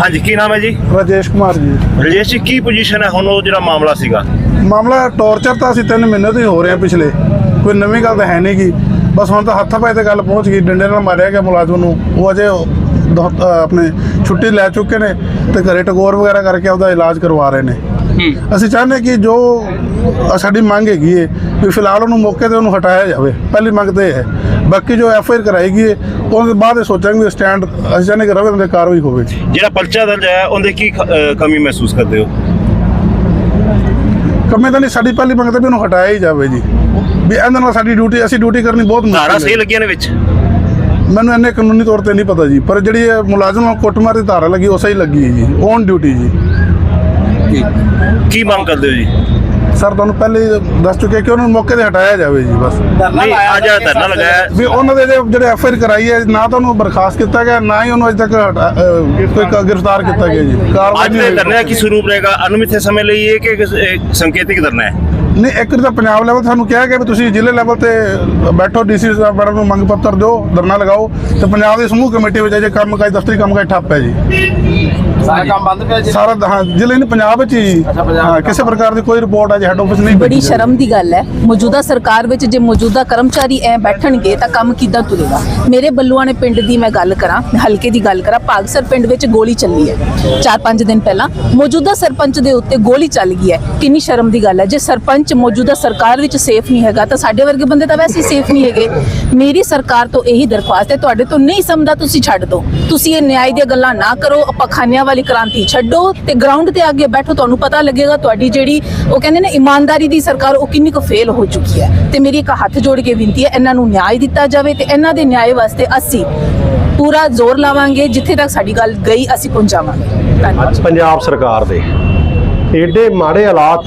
ਹਾਂਜੀ ਕੀ ਨਾਮ ਹੈ ਜੀ? ਰਾਜੇਸ਼ ਕੁਮਾਰ ਜੀ। ਰਜੇਸ਼ ਜੀ ਕੀ ਪੋਜੀਸ਼ਨ ਹੈ? ਹੁਣ ਉਹ ਜਿਹੜਾ ਮਾਮਲਾ ਸੀਗਾ। ਮਾਮਲਾ ਟੌਰਚਰ ਤਾਂ ਅਸੀਂ ਤਿੰਨ ਮਹੀਨੇ ਤੋਂ ਹੀ ਹੋ ਰਿਹਾ ਪਿਛਲੇ। ਕੋਈ ਨਵੀਂ ਗੱਲ ਤਾਂ ਹੈ ਨਹੀਂ ਗੀ ਬਸ ਹੁਣ ਤਾਂ ਹੱਥ ਪਾਏ ਤੇ ਗੱਲ ਪਹੁੰਚ ਗਈ। ਡੰਡੇ ਨਾਲ ਮਾਰਿਆ ਗਿਆ ਮੁਲਾਜ਼ਮ ਨੂੰ। ਉਹ ਅਜੇ ਆਪਣੇ ਛੁੱਟੀ ਲੈ ਚੁੱਕੇ ਨੇ ਤੇ ਘਰੇ ਟਗੋਰ ਵਗੈਰਾ ਕਰਕੇ ਉਹਦਾ ਇਲਾਜ ਕਰਵਾ ਰਹੇ ਨੇ। ਅਸੀਂ ਚਾਹੁੰਦੇ ਕਿ ਜੋ ਸਾਡੀ ਮੰਗ ਹੈਗੀ ਹੈ ਵੀ ਫਿਲਹਾਲ ਉਹਨੂੰ ਮੌਕੇ ਤੇ ਉਹਨੂੰ ਹਟਾਇਆ ਜਾਵੇ। ਪਹਿਲੀ ਮੰਗ ਤੇ ਹੈ। ਬਾਕੀ ਜੋ ਐਫ ਆਈ ਆਰ ਕਰਾਈ ਗਈ ਹੈ ਉਹਦੇ ਬਾਅਦ ਸੋਚਾਂਗੇ ਸਟੈਂਡ ਅਸੀਂ ਚਾਹੁੰਦੇ ਕਿ ਰਵੇ ਤੇ ਕਾਰਵਾਈ ਹੋਵੇ। ਜਿਹੜਾ ਪਰਚਾ ਦਰਜ ਹੈ ਉਹਦੇ ਕੀ ਕਮੀ ਮਹਿਸੂਸ ਕਰਦੇ ਹੋ? ਕੰਮੇ ਤਾਂ ਨਹੀਂ ਸਾਡੀ ਪਹਿਲੀ ਮੰਗ ਤੇ ਵੀ ਉਹਨੂੰ ਹਟਾਇਆ ਹੀ ਜਾਵੇ ਜੀ। ਵੀ ਇਹਦੇ ਨਾਲ ਸਾਡੀ ਡਿਊਟੀ ਅਸੀਂ ਡਿਊਟੀ ਕਰਨੀ ਬਹੁਤ ਮੁਸ਼ਕਿਲ ਸਹੀ ਹੈ ਲੱਗੀਆਂ ਨੇ ਵਿੱਚ? ਮੈਨੂੰ ਇੰਨੇ ਕਾਨੂੰਨੀ ਤੌਰ ਤੇ ਨਹੀਂ ਪਤਾ ਜੀ ਪਰ ਜਿਹੜੀ ਇਹ ਮੁਲਾਜ਼ਮ ਨੂੰ ਕੁੱਟਮਾਰ ਦੀ ਧਾਰਾ ਲੱਗੀ ਉਹ ਸਹੀ ਲੱਗੀ ਹੈ ਜੀ ਔਨ ਡਿਊਟੀ ਜੀ। ਕੀ ਮੰਗ ਕਰਦੇ ਹੋ ਜੀ? ਸਰ ਤੁਹਾਨੂੰ ਪਹਿਲੇ ਹੀ ਦੱਸ ਚੁੱਕੇ ਕਿ ਉਹਨੂੰ ਮੌਕੇ ਤੇ ਹਟਾਇਆ ਜਾਵੇ ਜੀ ਬਸ। ਨਹੀਂ ਅੱਜ ਧਰਨਾ ਲਗਾਇਆ। ਹੈ। ਵੀ ਉਹਨਾਂ ਦੇ ਜਿਹੜੇ- ਐਫ ਆਈ ਆਰ ਕਰਾਈ ਹੈ ਨਾ ਤਾਂ ਉਹਨੂੰ ਬਰਖਾਸਤ ਕੀਤਾ ਗਿਆ ਨਾ ਹੀ ਉਹਨੂੰ ਅਜੇ ਤੱਕ ਹਟਾ- ਅਹ, ਕੋਈ ਗ੍ਰਿਫਤਾਰ ਕੀਤਾ ਗਿਆ ਜੀ। ਕਾਰਵਾਈ ਅੱਜ ਨਹੀਂ ਦੇ ਹੋਈ। ਧਰਨੇ ਦਾ ਕੀ ਸਰੂਪ ਰਹੇਗਾ? ਅਨੁਮਿਤ ਸਮੇਂ ਲਈ ਇਹ ਕਿ ਸੰਕੇਤਿਕ ਧਰਨਾ ਹੈ? ਨਹੀਂ, ਇੱਕ ਤਾਂ ਪੰਜਾਬ ਲੈਵਲ ਤੇ ਸਾਨੂੰ ਕਿਹਾ ਗਿਆ ਵੀ ਤੁਸੀਂ ਜ਼ਿਲ੍ਹੇ ਲੈਵਲ ਤੇ ਬੈਠੋ ਡੀਸੀ ਸਾਹਿਬ ਮੈਡਮ ਨੂੰ ਮੰਗ ਪੱਤਰ ਦਿਓ, ਧਰਨਾ ਲਗਾਓ ਤੇ ਪੰਜਾਬ ਦੀ ਸਮੂਹ ਕਮੇਟੀ ਵਿੱਚ ਅਜੇ ਕੰਮ ਕਾਜ ਦਫ਼ਤਰੀ ਕੰਮਕਾਜ ਠੱਪ ਹੈ ਜੀ। ਸਾਰਾ ਕੰਮ ਬੰਦ ਪਿਆ ਜੀ? ਸਾਰਾ ਹਾਂ ਜ਼ਿਲ੍ਹੇ ਨਹੀਂ ਪੰਜਾਬ ਵਿੱਚ ਹੀ। ਹਾਂ ਕਿਸੇ ਪ੍ਰਕਾਰ ਦੀ ਕੋਈ ਰਿਪੋਰਟ ਅਜੇ ਹੈੱਡ ਆਫਿਸ ਨਹੀਂ ਬੜੀ ਸ਼ਰਮ ਦੀ ਗੱਲ ਹੈ। ਮੌਜੂਦਾ ਸਰਕਾਰ ਵਿੱਚ ਜੇ ਮੌਜੂਦਾ ਕਰਮਚਾਰੀ ਐ ਬੈਠਣਗੇ ਤਾਂ ਕੰਮ ਕਿੱਦਾਂ ਤੁਰੇਗਾ? ਮੇਰੇ ਬੱਲੂਆਣੇ ਪਿੰਡ ਦੀ ਮੈਂ ਗੱਲ ਕਰਾਂ ਹਲਕੇ ਦੀ ਗੱਲ ਕਰਾਂ ਭਾਗਸਰ ਪਿੰਡ ਵਿੱਚ ਗੋਲੀ ਚੱਲੀ ਹੈ। 4-5 ਦਿਨ ਪਹਿਲਾਂ ਮੌਜੂਦਾ ਸਰਪੰਚ ਦੇ ਉੱਤੇ ਗੋਲੀ ਚੱਲ ਗਈ ਹੈ। ਕਿੰਨੀ ਸ਼ਰਮ ਦੀ ਗੱਲ ਹੈ। ਜੇ ਸਰਪੰਚ ਮੌਜੂਦਾ ਸਰਕਾਰ ਵਿੱਚ ਸੇਫ ਨਹੀਂ ਹੈਗਾ ਤਾਂ ਸਾਡੇ ਵਰਗੇ ਬੰਦੇ ਤਾਂ ਵੈਸੇ ਸੇਫ ਨਹੀਂ ਹੈਗੇ। ਮੇਰੀ ਸਰਕਾਰ ਤੋਂ ਇਹੀ ਦਰਖਾਸਤ ਹੈ ਤੁਹਾਡੇ ਤੋਂ ਨਹੀਂ ਸਮਝਦਾ ਤੁਸੀਂ ਛੱਡ ਦਿਓ। ਤੁਸੀਂ ਇਹ ਨਿਆਂ ਦੀਆਂ ਗੱਲਾਂ ਨਾ ਕਰੋ ਪਖਾਨਿਆਂ ਵਾਲੀ ਕ੍ਰਾਂਤੀ। ਛੱਡੋ ਤੇ ਗਰਾਊਂਡ ਤੇ ਅੱਗੇ ਬੈਠੋ, ਤੁਹਾਨੂੰ ਪਤਾ ਲੱਗੇਗਾ ਤੁਹਾਡੀ ਜਿਹੜੀ ਉਹ ਕਹਿੰਦੇ ਨੇ ਇਮਾਨਦਾਰੀ ਦੀ ਸਰਕਾਰ, ਉਹ ਕਿੰਨੀ ਕੁ ਫੇਲ ਹੋ ਚੁੱਕੀ ਹੈ। ਤੇ ਮੇਰੀ ਇੱਕ ਹੱਥ ਜੋੜ ਕੇ ਬੇਨਤੀ ਹੈ, ਇਹਨਾਂ ਨੂੰ ਨਿਆਂ ਦਿੱਤਾ ਜਾਵੇ ਤੇ ਇਹਨਾਂ ਦੇ ਨਿਆਂ ਵਾਸਤੇ ਅਸੀਂ ਪੂਰਾ ਜ਼ੋਰ ਲਾਵਾਂਗੇ, ਜਿੱਥੇ ਤੱਕ ਸਾਡੀ ਗੱਲ ਗਈ, ਅਸੀਂ ਪਹੁੰਚਾਵਾਂਗੇ। ਧੰਨਵਾਦ। ਪੰਜਾਬ ਸਰਕਾਰ ਦੇ ਏਡੇ ਮਾੜੇ ਹਾਲਾਤ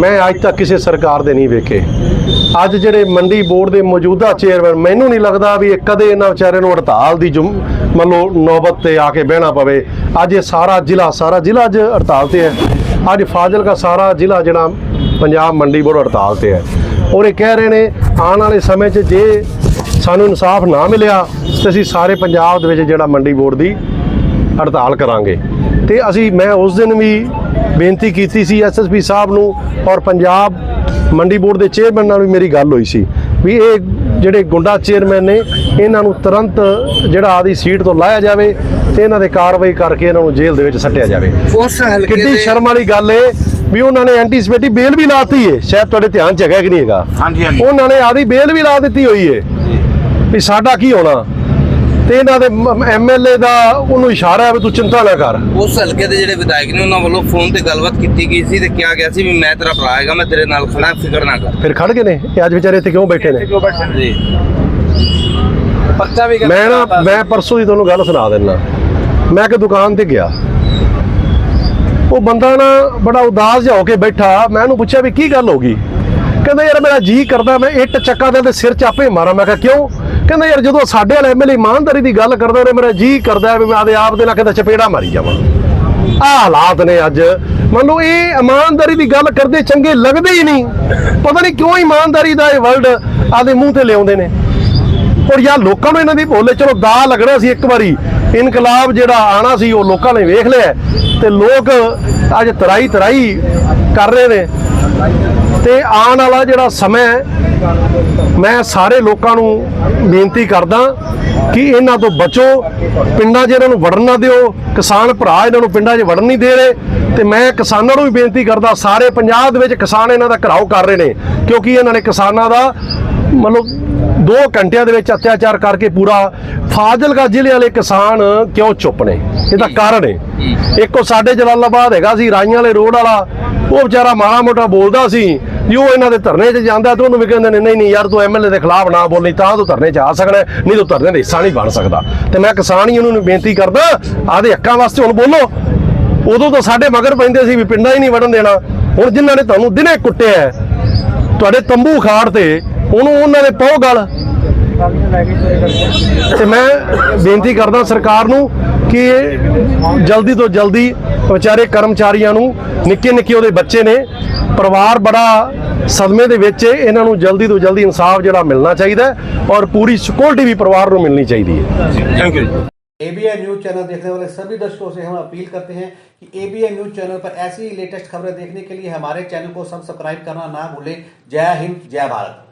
ਮੈਂ ਅੱਜ ਤੱਕ ਕਿਸੇ ਸਰਕਾਰ ਦੇ ਨਹੀਂ ਵੇਖੇ। ਅੱਜ ਜਿਹੜੇ ਮੰਡੀ ਬੋਰਡ ਦੇ ਮੌਜੂਦਾ ਚੇਅਰਮੈਨ ਮੈਨੂੰ ਨਹੀਂ ਲੱਗਦਾ ਵੀ ਇਹ ਕਦੇ ਇਹਨਾਂ ਵਿਚਾਰਿਆਂ ਨੂੰ ਹੜਤਾਲ ਦੀ ਜੁਮ ਮੰਨ ਲਓ ਨੌਬਤ ਤੇ ਆ ਕੇ ਬਹਿਣਾ ਪਵੇ। ਅੱਜ ਇਹ ਸਾਰਾ ਜ਼ਿਲ੍ਹਾ ਸਾਰਾ ਜ਼ਿਲ੍ਹਾ ਅੱਜ ਹੜਤਾਲ ਤੇ ਹੈ। ਅੱਜ ਫਾਜ਼ਿਲਕਾ ਸਾਰਾ ਜ਼ਿਲ੍ਹਾ ਜਿਹੜਾ ਪੰਜਾਬ ਮੰਡੀ ਬੋਰਡ ਹੜਤਾਲ ਤੇ ਹੈ। ਔਰ ਇਹ ਕਹਿ ਰਹੇ ਨੇ, ਆਉਣ ਵਾਲੇ ਸਮੇਂ 'ਚ ਜੇ ਸਾਨੂੰ ਇਨਸਾਫ ਨਾ ਮਿਲਿਆ, ਤੇ ਅਸੀਂ ਸਾਰੇ ਪੰਜਾਬ ਦੇ ਵਿੱਚ ਜਿਹੜਾ ਮੰਡੀ ਬੋਰਡ ਦੀ ਹੜਤਾਲ ਕਰਾਂਗੇ। ਤੇ ਅਸੀਂ ਮੈਂ ਉਸ ਦਿਨ ਵੀ ਬੇਨਤੀ ਕੀਤੀ ਸੀ ਐਸਐਸਪੀ ਸਾਹਿਬ ਨੂੰ ਔਰ ਪੰਜਾਬ ਮੰਡੀ ਬੋਰਡ ਦੇ ਚੇਅਰਮੈਨ ਨਾਲ ਵੀ ਮੇਰੀ ਗੱਲ ਹੋਈ ਸੀ ਵੀ ਇਹ ਜਿਹੜੇ ਗੁੰਡਾ ਚੇਅਰਮੈਨ ਨੇ ਇਹਨਾਂ ਨੂੰ ਤੁਰੰਤ ਜਿਹੜਾ ਆਦੀ ਸੀਟ ਤੋਂ ਲਾਇਆ ਜਾਵੇ ਤੇ ਇਹਨਾਂ ਦੇ ਕਾਰਵਾਈ ਕਰਕੇ ਇਹਨਾਂ ਨੂੰ ਜੇਲ੍ਹ ਦੇ ਵਿੱਚ ਸੱਟਿਆ ਜਾਵੇ। ਕਿੰਨੀ ਸ਼ਰਮ ਵਾਲੀ ਗੱਲ ਏ ਵੀ ਉਹਨਾਂ ਨੇ ਐਂਟੀਸਪੇਟੀ ਬੇਲ ਵੀ ਲਾਤੀ ਏ। ਸ਼ਾਇਦ ਤੁਹਾਡੇ ਧਿਆਨ ਚ ਹੈਗਾ ਕਿ ਨਹੀਂ ਹੈਗਾ? ਹਾਂਜੀ ਹਾਂਜੀ। ਉਹਨਾਂ ਨੇ ਆਦੀ ਬੇਲ ਵੀ ਲਾ ਦਿੱਤੀ ਹੋਈ ਏ। ਵੀ ਸਾਡਾ ਕੀ ਹੋਣਾ? ਤੇ ਇਹਨਾਂ ਦੇ ਐਮਐਲਏ ਦਾ ਉਹਨੂੰ ਇਸ਼ਾਰਾ ਹੈ ਵੀ ਤੂੰ ਚਿੰਤਾ ਨਾ ਕਰ। ਉਸ ਹਲਕੇ ਦੇ ਜਿਹੜੇ ਵਿਧਾਇਕ ਨੇ ਉਹਨਾਂ ਵੱਲੋਂ ਫੋਨ ਤੇ ਗੱਲਬਾਤ ਕੀਤੀ ਗਈ ਸੀ ਤੇ ਕਿਹਾ ਗਿਆ ਸੀ ਵੀ ਮੈਂ ਤੇਰਾ ਭਰਾ ਹੈਗਾ ਮੈਂ ਤੇਰੇ ਨਾਲ ਖੜਾ ਫਿਕਰ ਨਾ ਕਰ। ਫਿਰ ਖੜ ਗਏ ਨੇ? ਇਹ ਅੱਜ ਵਿਚਾਰੇ ਇੱਥੇ ਕਿਉਂ ਬੈਠੇ ਨੇ? ਜੀ। ਪਰਚਾ ਵੀ ਮੈਂ ਨਾ ਮੈਂ ਪਰਸੋਂ ਦੀ ਤੁਹਾਨੂੰ ਗੱਲ ਸੁਣਾ ਦਿੰਦਾ। ਮੈਂ ਕਿ ਦੁਕਾਨ ਤੇ ਗਿਆ। ਉਹ ਬੰਦਾ ਨਾ ਬੜਾ ਉਦਾਸ ਜਿਹਾ ਹੋ ਕੇ ਬੈਠਾ। ਮੈਂ ਉਹਨੂੰ ਪੁੱਛਿਆ ਵੀ ਕੀ ਗੱਲ ਹੋ ਗਈ? ਕਹਿੰਦਾ ਯਾਰ ਮੇਰਾ ਜੀ ਕਰਦਾ, ਮੈਂ ਇੱਟ ਚੱਕਾ ਦੇ ਸਿਰ ਚ ਆਪੇ ਮਾਰਾਂ। ਮੈਂ ਕਿਹਾ, ਕਿਉਂ? ਕਹਿੰਦਾ ਯਾਰ ਜਦੋਂ ਸਾਡੇ ਵਾਲੇ ਐਮਐਲਏ ਇਮਾਨਦਾਰੀ ਦੀ ਗੱਲ ਕਰਦਾ ਨੇ ਮੇਰਾ ਜੀ ਕਰਦਾ, ਵੀ ਮੈਂ ਆਦੇ ਆਪ ਦੇ ਨਾਲ ਕਿਤੇ ਚਪੇੜਾ ਮਾਰੀ ਜਾਵਾਂ। ਆਹ ਹਾਲਾਤ ਨੇ ਅੱਜ। ਮੰਨ ਲਓ, ਇਹ ਇਮਾਨਦਾਰੀ ਦੀ ਗੱਲ ਕਰਦੇ ਚੰਗੇ ਲੱਗਦੇ ਹੀ ਨਹੀਂ। ਪਤਾ ਨਹੀਂ ਕਿਉਂ ਇਮਾਨਦਾਰੀ ਦਾ ਇਹ ਵਰਡ ਆਦੇ ਮੂੰਹ ਤੇ ਲਿਆਉਂਦੇ ਨੇ। ਔਰ ਯਾਰ ਲੋਕਾਂ ਨੂੰ ਇਹਨਾਂ ਦੀ ਬੋਲੇ ਚਲੋ ਦਾ ਲੱਗਣਾ ਸੀ ਇੱਕ ਵਾਰੀ। ਇਨਕਲਾਬ ਜਿਹੜਾ ਆਣਾ ਸੀ, ਉਹ ਲੋਕਾਂ ਨੇ ਵੇਖ ਲਿਆ ਤੇ ਲੋਕ ਅੱਜ ਤਰਾਈ ਤਰਾਈ ਕਰ ਰਹੇ ਨੇ। ਤੇ ਆਉਣ ਵਾਲਾ ਜਿਹੜਾ ਸਮਾਂ ਹੈ ਮੈਂ ਸਾਰੇ ਲੋਕਾਂ ਨੂੰ ਬੇਨਤੀ ਕਰਦਾ ਕਿ ਇਹਨਾਂ ਤੋਂ ਬਚੋ ਪਿੰਡਾਂ 'ਚ ਇਹਨਾਂ ਨੂੰ ਵੜਨ ਨਾ ਦਿਓ ਕਿਸਾਨ ਭਰਾ ਇਹਨਾਂ ਨੂੰ ਪਿੰਡਾਂ 'ਚ ਵੜਨ ਨਹੀਂ ਦੇ ਰਹੇ ਤੇ ਮੈਂ ਕਿਸਾਨਾਂ ਨੂੰ ਵੀ ਬੇਨਤੀ ਕਰਦਾ ਸਾਰੇ ਪੰਜਾਬ ਦੇ ਵਿੱਚ ਕਿਸਾਨ ਇਹਨਾਂ ਦਾ ਘਰਾਓ ਕਰ ਰਹੇ ਨੇ ਕਿਉਂਕਿ ਇਹਨਾਂ ਨੇ ਕਿਸਾਨਾਂ ਦਾ ਮਤਲਬ 2 ਘੰਟਿਆਂ ਦੇ ਵਿੱਚ ਅਤਿਆਚਾਰ ਕਰਕੇ ਪੂਰਾ ਫਾਜ਼ਿਲਕਾ ਜ਼ਿਲ੍ਹੇ ਵਾਲੇ ਕਿਸਾਨ ਕਿਉਂ ਚੁੱਪ ਨੇ? ਇਹਦਾ ਕਾਰਨ ਹੈ। ਇੱਕੋ ਸਾਡੇ ਜਲਾਲਾਬਾਦ ਹੈਗਾ ਸੀ ਰਾਈਆਂ ਵਾਲੇ ਰੋਡ ਵਾਲਾ ਉਹ ਵਿਚਾਰਾ ਮਾੜਾ ਮੋਟਾ ਬੋਲਦਾ ਸੀ ਜੀ ਉਹ ਇਹਨਾਂ ਦੇ ਧਰਨੇ 'ਚ ਜਾਂਦਾ ਤੇ ਉਹਨੂੰ ਵੀ ਕਹਿੰਦੇ ਨੇ, ਨਹੀਂ ਨਹੀਂ ਯਾਰ ਤੂੰ ਐਮਐਲਏ ਦੇ ਖਿਲਾਫ ਨਾ ਬੋਲੀ ਤਾਂ ਤੂੰ ਧਰਨੇ 'ਚ ਆ ਸਕਣਾ ਨਹੀਂ ਤੂੰ ਧਰਨੇ ਦਾ ਹਿੱਸਾ ਨਹੀਂ ਬਣ ਸਕਦਾ। ਤੇ ਮੈਂ ਕਿਸਾਨ ਹੀ ਉਹਨੂੰ ਬੇਨਤੀ ਕਰਦਾ, ਆਦੇ ਹੱਕਾਂ ਵਾਸਤੇ ਹੁਣ ਬੋਲੋ। ਉਦੋਂ ਤਾਂ ਸਾਡੇ ਮਗਰ ਪੈਂਦੇ ਸੀ ਵੀ ਪਿੰਡਾਂ ਹੀ ਨਹੀਂ ਵੜਨ ਦੇਣਾ। ਹੁਣ ਜਿਨ੍ਹਾਂ ਨੇ ਤੁਹਾਨੂੰ ਦਿਨੇ ਕੁੱਟਿਆ ਤੁਹਾਡੇ ਤੰਬੂ ਖਾੜ ਤੇ ਉਹਨੂੰ ਉਹਨਾਂ ਦੇ ਪਾਓ ਗੱਲ। ਤੇ ਮੈਂ ਬੇਨਤੀ ਕਰਦਾ ਸਰਕਾਰ ਨੂੰ ਕਿ ਇਹ ਜਲਦੀ ਤੋਂ ਜਲਦੀ ਵਿਚਾਰੇ ਕਰਮਚਾਰੀਆਂ ਨੂੰ ਨਿੱਕੇ ਨਿੱਕੇ ਉਹਦੇ ਬੱਚੇ ਨੇ ਪਰਿਵਾਰ ਬੜਾ ਸਦਮੇ ਦੇ ਵਿੱਚ ਹੈ। ਇਹਨਾਂ ਨੂੰ ਜਲਦੀ ਤੋਂ ਜਲਦੀ ਇਨਸਾਫ ਜਿਹੜਾ ਮਿਲਣਾ ਚਾਹੀਦਾ ਹੈ ਔਰ ਪੂਰੀ ਸਿਕਿਉਰਿਟੀ ਵੀ ਪਰਿਵਾਰ ਨੂੰ ਮਿਲਣੀ ਚਾਹੀਦੀ ਹੈ thank you ABN news channel देखने वाले सभी दर्शकों से हम अपील करते हैं कि एबीएन न्यूज चैनल पर ऐसी ही लेटेस्ट खबरें देखने के लिए हमारे चैनल को सब्सक्राइब करना ना भूलें जय हिंद जय भारत